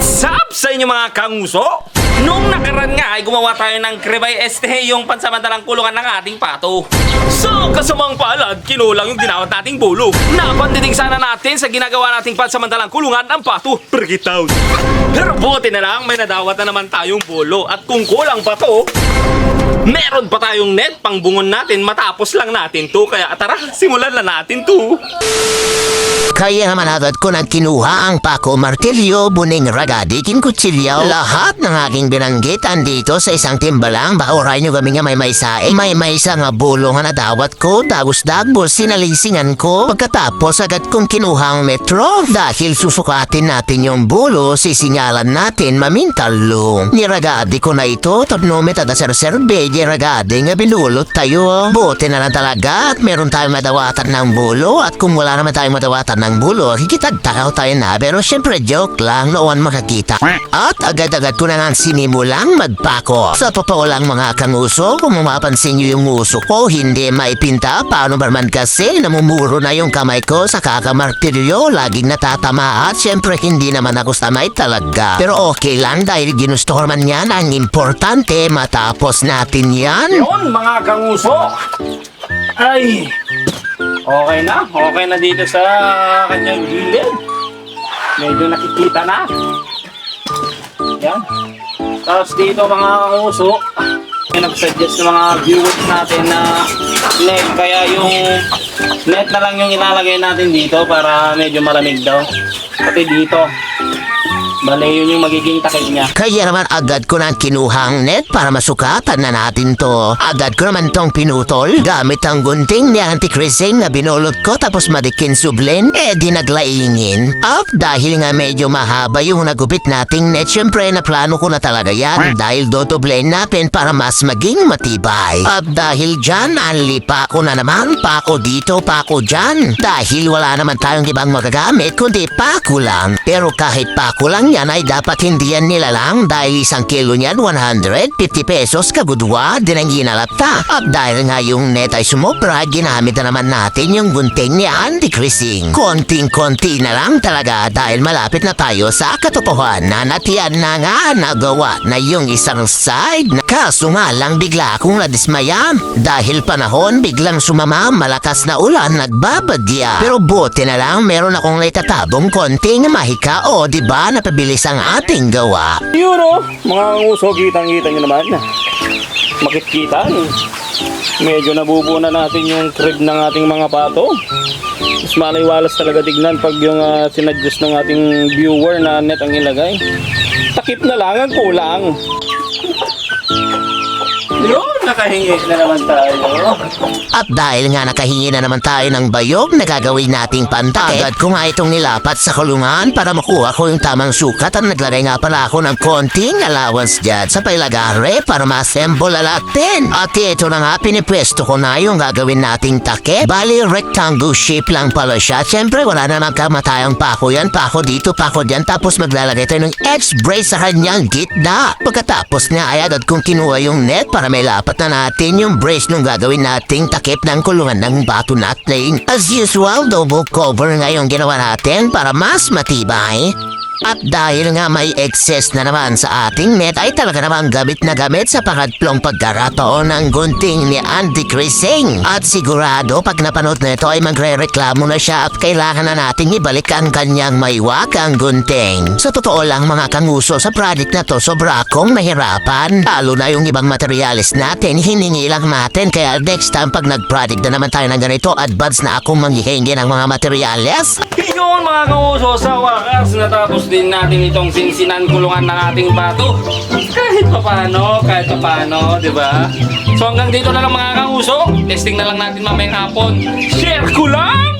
What's up sa inyo mga kanguso? Nung nakaraan nga ay gumawa tayo ng Kribay Este yung pansamantalang kulungan ng ating pato. So, kasamang palad, kinulang yung dinawat nating bulo. Napandinig sana natin sa ginagawa nating pansamantalang kulungan ng pato. Pergitown. Pero buti na lang, may nadawat na naman tayong bulo. At kung kulang pa to, meron pa tayong net pang bungon natin matapos lang natin to. Kaya tara, simulan na natin to. Kaya naman agad ko nang kinuha ang pako, martilyo, buning ragadi, kinkutsilyo. Lahat ng aking binanggit andito sa isang timbalang. Bauray nyo kami nga may may saing. May may isa nga bulong nga nadawat ko. Dagos dagbos sinalisingan ko. Pagkatapos agad kong kinuha ang metro. Dahil susukatin natin yung bulo, sisinyalan natin mamintalo. Niragadi ko na ito. Tagnomit at serserbe. Niragadi nga binulot tayo. Buti na lang talaga at meron tayong madawatan ng bulo. At kung wala naman tayong madawatan ng bulo, hikitagtakaw tayo na. Pero syempre joke lang, noon makakita. At agad-agad ko na nga sinimulang magpako. Sa totoo lang mga kanguso, kung mapapansin nyo yung uso ko, hindi maipinta. Paano ba naman kasi namumuro na yung kamay ko sa kakamartiryo, laging natatama at syempre hindi naman ako samay talaga. Pero okay lang dahil ginusto ko naman yan. Ang importante, matapos natin yan. Yun, mga kanguso. Ay, okay na. Okay na dito sa kanyang gilid. Medyo nakikita na. Yan. Tapos dito mga kanguso, nag-suggest ng mga viewers natin na net. Kaya yung net na lang yung ilalagay natin dito para medyo malamig daw. Pati dito. Bale, yun yung magiging takip niya. Kaya naman agad ko nang kinuhang net para masukatan na natin to. Agad ko naman tong pinutol gamit ang gunting ni Auntie Christine na binulot ko tapos madikin sublin eh di naglaingin. Up dahil nga medyo mahaba yung nagupit nating net syempre na plano ko na talaga yan dahil dodoblen natin para mas maging matibay. Up dahil dyan anli pa ako na naman pako dito pako dyan dahil wala naman tayong ibang magagamit kundi pako lang. Pero kahit pako lang yan ay dapat hindi yan nilalang dahil isang kilo niyan 150 pesos kagudwa din ang ginalata. At dahil nga yung net ay sumobra, ginamit na naman natin yung gunting ni Andy Chrising. Konting-konti na lang talaga dahil malapit na tayo sa katotohanan at yan na nga nagawa na yung isang side. na- Kaso nga lang bigla akong nadismaya dahil panahon biglang sumama malakas na ulan nagbabadya. Pero buti na lang meron akong naitatabong konting mahika o di ba napabilis ang ating gawa. Yun o, mga nguso, kitang-kita nyo naman. Makikita, eh. medyo nabubuo na natin yung crib ng ating mga pato. Mas maliwalas talaga tignan pag yung uh, sinadjust ng ating viewer na net ang ilagay. Takip na lang ang kulang. Yun, nakahingi na naman tayo. At dahil nga nakahingi na naman tayo ng bayog na gagawin nating pantakip, agad ko nga itong nilapat sa kulungan para makuha ko yung tamang sukat at naglagay nga pala ako ng konting allowance dyan sa pailagare para ma-assemble natin. At ito na nga, pinipwesto ko na yung gagawin nating takip. Bali, rectangle shape lang pala siya. Siyempre, wala na nagkamatayang pako yan. Pako dito, pako dyan. Tapos maglalagay tayo ng edge brace sa kanyang gitna. Pagkatapos nga ay agad kong kinuha yung net para may lapat na natin yung brace nung gagawin nating takip ng kulungan ng bato natin. As usual, double cover nga yung ginawa natin para mas matibay. At dahil nga may excess na naman sa ating net ay talaga namang gamit na gamit sa pangatlong pagkarato ng gunting ni Andy Crising. At sigurado pag napanood na ito ay magre-reklamo na siya at kailangan na nating ibalik ang kanyang maywak ang gunting. Sa totoo lang mga kanguso sa project na to sobra akong nahirapan. Lalo na yung ibang materialis natin hiningi lang natin kaya next time pag nag-project na naman tayo ng ganito advance na akong manghihingi ng mga materialis. Yun mga kauso, sa wakas natapos din natin itong sinsinan kulungan ng ating bato. Kahit papano, kahit papano, di ba? So hanggang dito na lang mga kauso. Testing na lang natin mamayang hapon. Share ko lang!